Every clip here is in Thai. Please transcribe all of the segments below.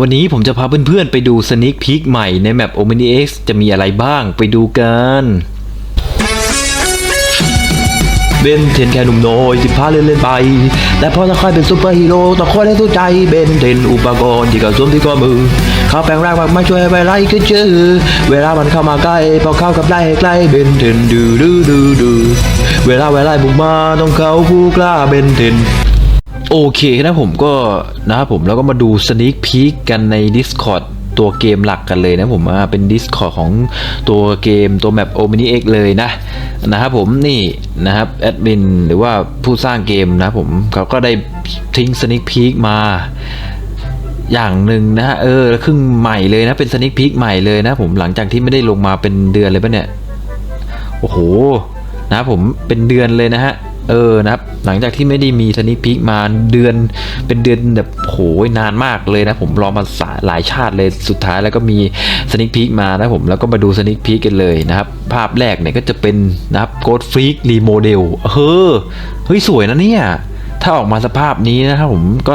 วันนี้ผมจะพาเพื่อนๆไปดูสนิ k พีคใหม่ในแมป o m n i X จะมีอะไรบ้างไปดูกันเบนเทนแค่หนุ่มน้อยสิพาเล่นเล่นๆไป แต่พอจะค่อยเป็นซูเปอร์ฮีโร่ต้องคอยให้สู้ใจเบนเทนอุปกรณ์ที่กระสวมที่ข้อมือ เขาแปลงร่างมากมาช่วยไปไล่ก็เจอเวลามันเข้ามาใกล้ พอเข้ากับไล่ให้ใกล้เบนเทนดูดูดูดูเวลาเวลาบุกมาต้องเขาผู้กล้าเบนเทน โอเคนะผมก็นะครับผมแล้วก็มาดูสนิ k พี k กันใน Discord ตัวเกมหลักกันเลยนะผมอ่าเป็น Discord ของตัวเกมตัวแมป o m n i X เลยนะนะครับผมนี่นะครับแอดมินหรือว่าผู้สร้างเกมนะผมเขาก็ได้ทิ้งสนิ k พี k มาอย่างหนึ่งนะฮะเออครึ่งใหม่เลยนะเป็นสนิ k พี k ใหม่เลยนะผมหลังจากที่ไม่ได้ลงมาเป็นเดือนเลยปะเนี่ยโอ้โหนะผมเป็นเดือนเลยนะฮะ เออนะครับ หลังจากที่ไม่ได้มีสนิพิกมาเดือนเป็นเดือนแบบโหยนานมากเลยนะผมรอมาสหลายชาติเลยสุดท้ายแล้วก็มีสนิพิกมานะผมแล้วก็มาดูสนิพิกกันเลยนะครับ ภาพแรกเนี่ยก็จะเป็นนะครับโกดฟรีกรีโมเดลเฮ้อเฮ้ยสวยนะเนี่ย ถ้าออกมาสภาพนี้นะครับผมก็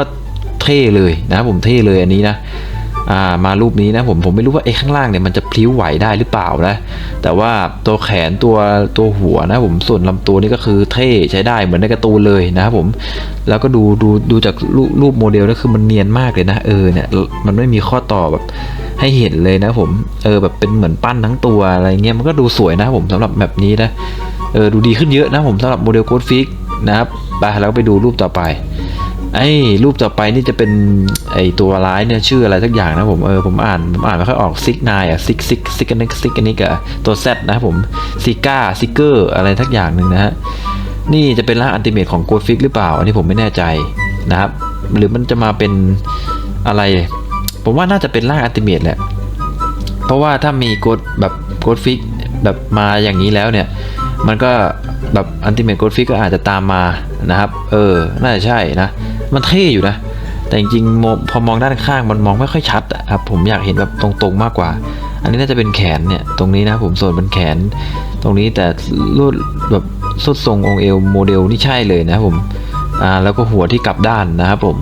เท่เลยนะครับผมเท่เลยอันนี้นะ อ่ามารูปนี้นะผมผมไม่รู้ว่าไอ้ข้างล่างเนี่ยมันจะพลิ้วไหวได้หรือเปล่านะแต่ว่าตัวแขนตัวตัวหัวนะผมส่วนลำตัวนี่ก็คือเท่ใช้ได้เหมือนในการ์ตูนเลยนะครับผมแล้วก็ดูดูดูจากรูปรูปโมเดลนะคือมันเนียนมากเลยนะเออเนี่ยมันไม่มีข้อต่อแบบให้เห็นเลยนะผมเออแบบเป็นเหมือนปั้นทั้งตัวอะไรเงี้ยมันก็ดูสวยนะผมสำหรับแบบนี้นะเออดูดีขึ้นเยอะนะผมสำหรับโมเดลโคดฟิกนะครับไปแล้วไปดูรูปต่อไป ไอ้รูปต่อไปนี่จะเป็นไอ้ตัวร้ายเนี่ยชื่ออะไรสักอย่างนะผมเออผมอ่านผมอ่านไม่ค่อยออกซิกนายอะซิกซิกซิกอันนี้ซิกอันนี้กับตัวแซดนะครับผมซิก้าซิกเกอร์อะไรทักอย่างหนึ่งนะฮะนี่จะเป็นร่างอันติเมทของโกดฟิกหรือเปล่า อันนี้ผมไม่แน่ใจนะครับ หรือมันจะมาเป็นอะไร ผมว่าน่าจะเป็นร่างอันติเมทแหละเพราะว่าถ้ามีโกดแบบโกดฟิกแบบมาอย่างนี้แล้วเนี่ย มันก็แบบอันติเม e โกดฟิกก็อาจจะตามมานะครับ เออ น่าจะใช่นะ มันเท่อยู่นะ แต่จริงๆพอมองด้านข้างมันมองไม่ค่อยชัดอะครับผมอยากเห็นแบบตรงๆมากกว่า อันนี้น่าจะเป็นแขนเนี่ยตรงนี้นะผมส่วนเป็นแขน ตรงนี้แต่รูดแบบสุดทรงองเอวโมเดลนี่ใช่เลยนะครับผมอ่าแล้วก็หัวที่กลับด้านนะครับผม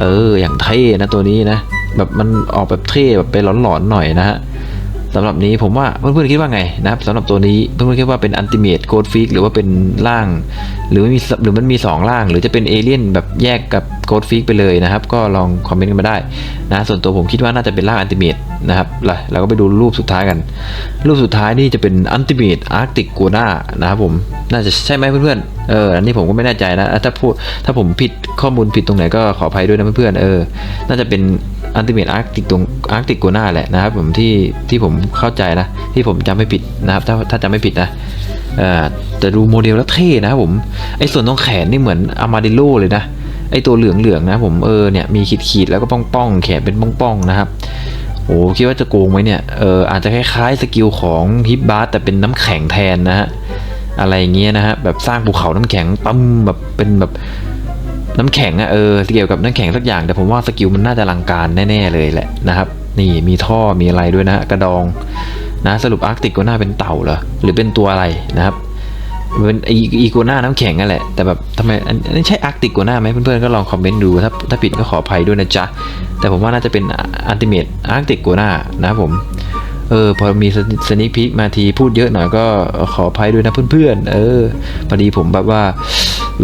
เอออย่างเท่นะตัวนี้นะแบบมันออกแบบเท่แบบไปหลอนๆหน่อยนะฮะ สำหรับนี้ผมว่าเพื่อนๆคิดว่าไงนะครับสำหรับตัวนี้เพื่อนๆคิดว่าเป็นอันติเมตโกดฟิกหรือว่าเป็นร่าง หรือมีหรือมันมี 2 ร่าง หรือจะเป็นเอเลี่ยนแบบแยกกับโกดฟิกไปเลยนะครับ ก็ลองคอมเมนต์กันมาได้นะส่วนตัวผมคิดว่าน่าจะเป็นร่างอันติเมต นะครับแล้วเราก็ไปดูรูปสุดท้ายกัน รูปสุดท้ายนี่จะเป็นอันติเมตอาร์กติกกัวนานะครับผมน่าจะใช่ไหมเพื่อนๆเอออันนี้ผมก็ไม่แน่ใจนะถ้าพูดถ้าผมผิดข้อมูลผิดตรงไหนก็ขออภัยด้วยนะเพื่อนๆเออน่าจะเป็นอันติเมตอาร์กติกตรงอาร์กติกกัวนาแหละนะครับผมที่ที่ผมเข้าใจนะ ที่ผมจำไม่ผิดนะครับ ถ้าถ้าจำไม่ผิดนะเออแต่ดูโมเดลแล้วเท่นะครับผมไอ้ส่วนตรงแขนนี่เหมือนอามาดิโลเลยนะไอ้ตัวเหลืองๆนะผมเออเนี่ยมีขีดๆแล้วก็ป้องๆ แขนเป็นป้องๆนะครับ โอ้คิดว่าจะโกงไหมเนี่ย เอออาจจะคล้ายๆสกิลของฮิปบาร์แต่เป็นน้ำแข็งแทนนะฮะ อะไรอย่างเงี้ยนะฮะ แบบสร้างภูเขาน้ำแข็งตั้มแบบเป็นแบบน้ำแข็งอะเออเกี่ยวกับน้ำแข็งสักอย่าง แต่ผมว่าสกิลมันน่าจะลังการแน่ๆเลยแหละนะครับ นี่มีท่อมีอะไรด้วยนะฮะกระดองนะสรุปอาร์กติกก็น่าเป็นเต่าเหรอหรือเป็นตัวอะไรนะครับ เป็นอีอีโกน่าน้ำแข็งนั่นแหละ แต่แบบทำไมอันนี้ใช่อาร์กติกโกน่าไหมเพื่อนๆก็ลองคอมเมนต์ดูถ้าถ้าผิดก็ขออภัยด้วยนะจ๊ะ แต่ผมว่าน่าจะเป็นอันติเมตอาร์กติกโกน่านะครับผมเออพอมีสนิพิกมาทีพูดเยอะหน่อยก็ขออภัยด้วยนะเพื่อนๆ เออพอดีผมแบบว่า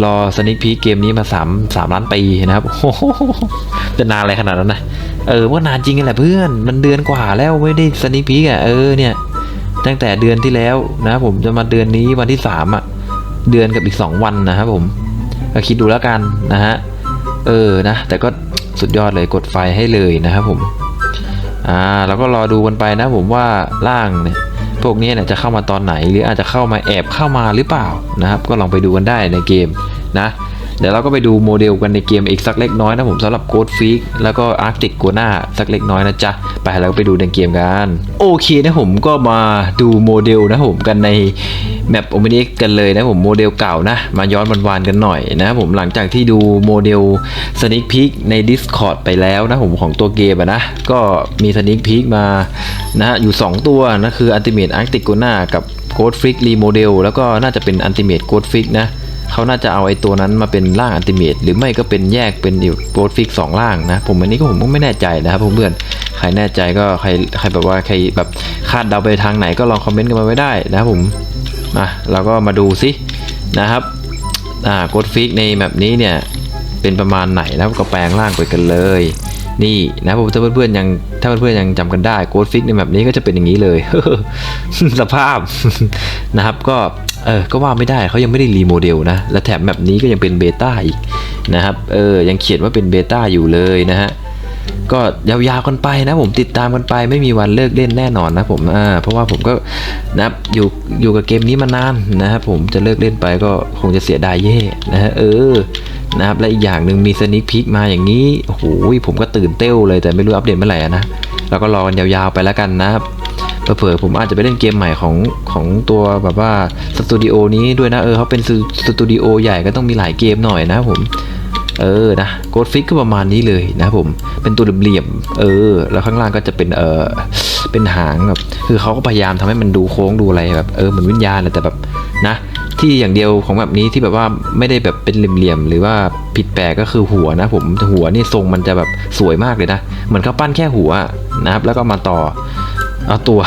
รอสนิพิกเกมนี้มา3 3ล้านปีนะครับโอ้โหจะนานอะไรขนาดนั้นนะเออว่านานจริงแหละเพื่อน มันเดือนกว่าแล้วไม่ได้สนิพิกอะเออเนี่ย ตั้งแต่เดือนที่แล้วนะผมจะมาเดือนนี้วันที่สามอะเดือนกับอีก 2 วันนะครับผมก็คิดดูแล้วกันนะฮะเออนะ แต่ก็สุดยอดเลยกดไฟให้เลยนะครับผมอ่าเราก็รอดูกันไปนะผมว่าร่างเนี่ยพวกนี้เนี่ยจะเข้ามาตอนไหน หรืออาจจะเข้ามาแอบเข้ามาหรือเปล่านะครับ ก็ลองไปดูกันได้ในเกมนะ เดี๋ยวเราก็ไปดูโมเดลกันในเกมอีกสักเล็กน้อยนะผมสำหรับโ o ดฟิกแล้วก็อาร์ i ติกกัวนาสักเล็กน้อยนะจ๊ะ ไปแล้วไปดูในเกมกัน โอเคนะผมก็มาดูโมเดลนะผมกันในแมปโอเมนิกกันเลยนะผมโมเดลเก่านะ มาย้อนวันวานๆกันหน่อยนะผมหลังจากที่ดูโมเดลสนิ k พิกใน Discord ไปแล้วนะผมของตัวเกมนะ ก็มีสนิ k พิกมานะอยู่ 2 ตัวนะคือ Ultimate Arctic g o n a กับ Ghost Freak Remodel แล้วก็น่าจะเป็น Ultimate Ghost Freak นะ เขาน่าจะเอาไอ้ตัวนั้นมาเป็นร่างอันติเมตหรือไม่ก็เป็นแยกเป็นอีกโปรฟิกสองร่างนะ ผมอันนี้ก็ผมก็ไม่แน่ใจนะครับเพื่อนใครแน่ใจก็ใครใครแบบว่าใครแบบคาดเดาไปทางไหนก็ลองคอมเมนต์กันมาไว้ได้นะครับผมมาเราก็มาดูซินะครับอ่าโกดฟิกในแบบนี้เนี่ยเป็นประมาณไหนนะครับก็แปลงร่างไปกันเลย นี่นะผมถ้าเพื่อนๆยังถ้าเพื่อนๆยังจำกันได้โกดฟิกในแบบนี้ก็จะเป็นอย่างนี้เลย สภาพนะครับก็เออก็ว่าไม่ได้เขายังไม่ได้รีโมเดลนะ และแถมแบบนี้ก็ยังเป็นเบต้าอีกนะครับเออยังเขียนว่าเป็นเบต้าอยู่เลยนะฮะ ก็ยาวๆกันไปนะผมติดตามกันไปไม่มีวันเลิกเล่นแน่นอนนะผมอ่าเพราะว่าผมก็นะอยู่อยู่กับเกมนี้มานานนะครับผมจะเลิกเล่นไปก็คงจะเสียดายแย่นะฮะเออนะครับและอีกอย่างหนึ่งมีสนิคพิกมาอย่างนี้โอ้โหผมก็ตื่นเต้วเลยแต่ไม่รู้อัปเดตเมื่อไหร่อะนะเราก็รอกันยาวๆไปแล้วกันนะครับเผลอผมอาจจะไปเล่นเกมใหม่ของของตัวแบบว่าสตูดิโอนี้ด้วยนะเออเขาเป็นสตูดิโอใหญ่ก็ต้องมีหลายเกมหน่อยนะผม เออนะโกดฟิกก็ประมาณนี้เลยนะผมเป็นตัวเหลี่ยมเออ แล้วข้างล่างก็จะเป็นเออเป็นหางแบบคือเขาก็พยายามทำให้มันดูโค้งดูอะไรแบบเออเหมือนวิญญาณแต่แบบนะ ที่อย่างเดียวของแบบนี้ที่แบบว่าไม่ได้แบบเป็นเหลี่ยมๆหรือว่าผิดแปลกก็คือหัวนะผมหัวนี่ทรงมันจะแบบสวยมากเลยนะเหมือนเขาปั้นแค่หัวนะครับ แล้วก็มาต่อเอาตัว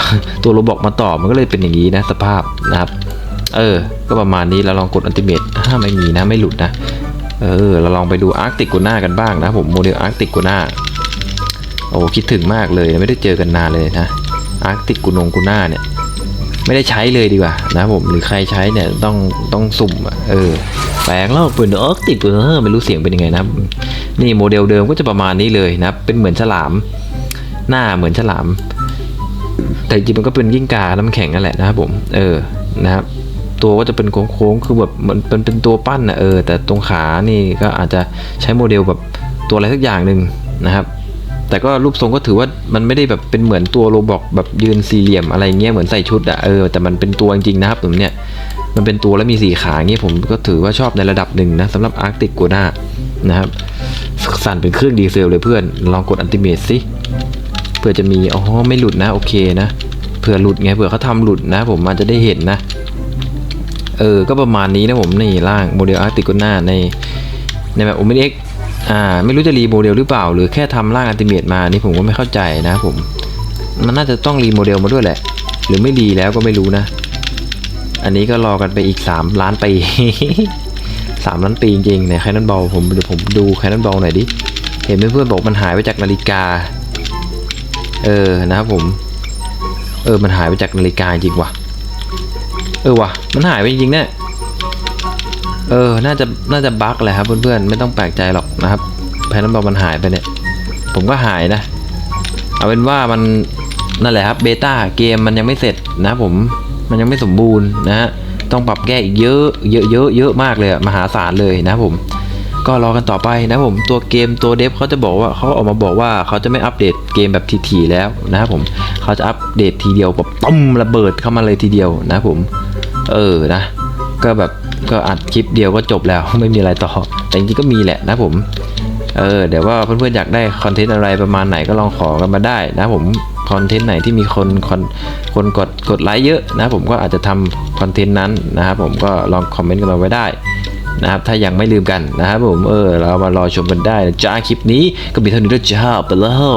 ตัวโรบอกมาต่อมันก็เลยเป็นอย่างนี้นะสภาพนะครับ เออ ก็ประมาณนี้เราลองกดอันติเมตถ้าไม่มีนะไม่หลุดนะ เออเราลองไปดูอาร์กติกกูน่ากันบ้างนะผมโมเดลอาร์กติกกูน่าโอ้คิดถึงมากเลยไม่ได้เจอกันนานเลยนะอาร์กติกกูนงกูน่าเนี่ยไม่ได้ใช้เลยดีกว่านะผมหรือใครใช้เนี่ยต้องต้องสุ่มอะเออแปลงแล้วเป็นอาร์กติกเออไม่รู้เสียงเป็นยังไงนะนี่โมเดลเดิมก็จะประมาณนี้เลยนะเป็นเหมือนฉลาม หน้าเหมือนฉลาม แต่จริงมันก็เป็นยิ่งกาน้ำแข็งนั่นแหละนะครับผม เออนะครับ ตัวก็จะเป็นโค้งๆคือแบบมือนเป็นเป็นตัวปั้นนะเออแต่ตรงขานี่ก็อาจจะใช้โมเดลแบบตัวอะไรสักอย่างหนึ่งนะครับ แต่ก็รูปทรงก็ถือว่ามันไม่ได้แบบเป็นเหมือนตัวโรบอกแบบยืนสี่เหลี่ยมอะไรเงี้ยเหมือนใส่ชุดอะเออแต่มันเป็นตัวจริงๆนะครับผมเนี่ยมันเป็นตัวแล้วมีสี่ขาเงี้ยผมก็ถือว่าชอบในระดับหนึ่งนะสำหรับอาร์กติกโกนานะครับสั่นเป็นเครื่องดีเซลเลยเพื่อน ลองกดอันติเมตสิเผื่อจะมีอ๋อไม่หลุดนะโอเคนะเผื่อหลุดไงเผื่อเขาทำหลุดนะ ผมอาจจะได้เห็นนะ เออ ก็ประมาณนี้นะผมนี่ร่างโมเดลอาร์ติโกนาในในแบบโอเมนเอ็กอ่าไม่รู้จะรีโมเดลหรือเปล่า หรือแค่ทำร่างอัติเมตมานี่ผมก็ไม่เข้าใจนะผม มันน่าจะต้องรีโมเดลมาด้วยแหละ หรือไม่รีแล้วก็ไม่รู้นะ อันนี้ก็รอกันไปอีก 3 ล้านปีสามล้านปีจริงๆในแคนนอนบอลผมเดี๋ยวผมดูแคนนอนบอลหน่อยดิ เห็นเพื่อนๆบอกมันหายไปจากนาฬิกา เออนะครับผม เออมันหายไปจากนาฬิกาจริงว่ะ เออว่ะ มันหายไปจริงเนี่ยเออ น่าจะ น่าจะบั๊กแหละครับเพื่อนๆ ไม่ต้องแปลกใจหรอกนะครับ แพนนันบอลมันหายไปเนี่ย ผมก็หายนะ เอาเป็นว่ามัน นั่นแหละครับ เบต้าเกมมันยังไม่เสร็จนะผม มันยังไม่สมบูรณ์นะฮะ ต้องปรับแก้อีกเยอะ เยอะเยอะเยอะมากเลยมหาศาลเลยนะผม ก็รอกันต่อไปนะผม ตัวเกมตัวเดฟเขาจะบอกว่าเขาออกมาบอกว่าเขาจะไม่อัปเดตเกมแบบทีๆแล้วนะครับผม เขาจะอัปเดตทีเดียวแบบปุ้มระเบิดเข้ามาเลยทีเดียวนะผม เออนะ ก็แบบก็อัดคลิปเดียวก็จบแล้วไม่มีอะไรต่อ แต่จริงๆก็มีแหละนะผม เออเดี๋ยวว่าเพื่อนๆอยากได้คอนเทนต์อะไรประมาณไหนก็ลองขอกันมาได้นะผมคอนเทนต์ไหนที่มีคนคนคนกดกดไลค์เยอะนะผมก็อาจจะทำคอนเทนต์นั้นนะครับผมก็ลองคอมเมนต์กันมาไว้ได้นะครับถ้ายังไม่ลืมกันนะครับผมเออเรามารอชมกันได้จ้าคลิปนี้ก็มีเท่านี้แล้วจ้าไปแล้ว